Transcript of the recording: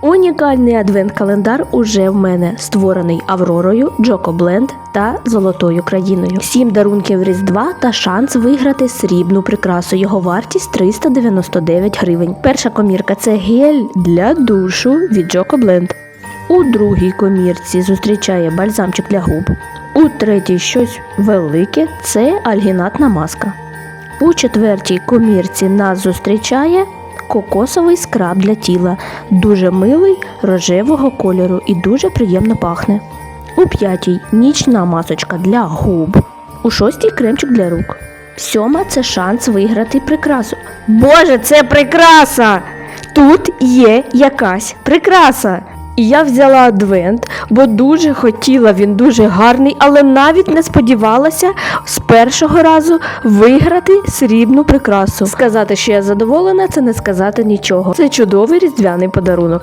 Унікальний адвент-календар уже в мене створений Авророю, Джоко Бленд та Золотою країною. Сім дарунків Різдва та шанс виграти срібну прикрасу. Його вартість 399 гривень. Перша комірка це гель для душу від Джоко Бленд. У другій комірці зустрічає бальзамчик для губ. У третій щось велике це альгінатна маска. У четвертій комірці нас зустрічає кокосовий скраб для тіла, дуже милий рожевого кольору і дуже приємно пахне. У п'ятій нічна масочка для губ. У шостій кремчик для рук. Сьома це шанс виграти прикрасу. Боже, це прикраса! Тут є якась прикраса. І я взяла адвент, бо дуже хотіла, він дуже гарний, але навіть не сподівалася з першого разу виграти срібну прикрасу. Сказати, що я задоволена, це не сказати нічого. Це чудовий різдвяний подарунок.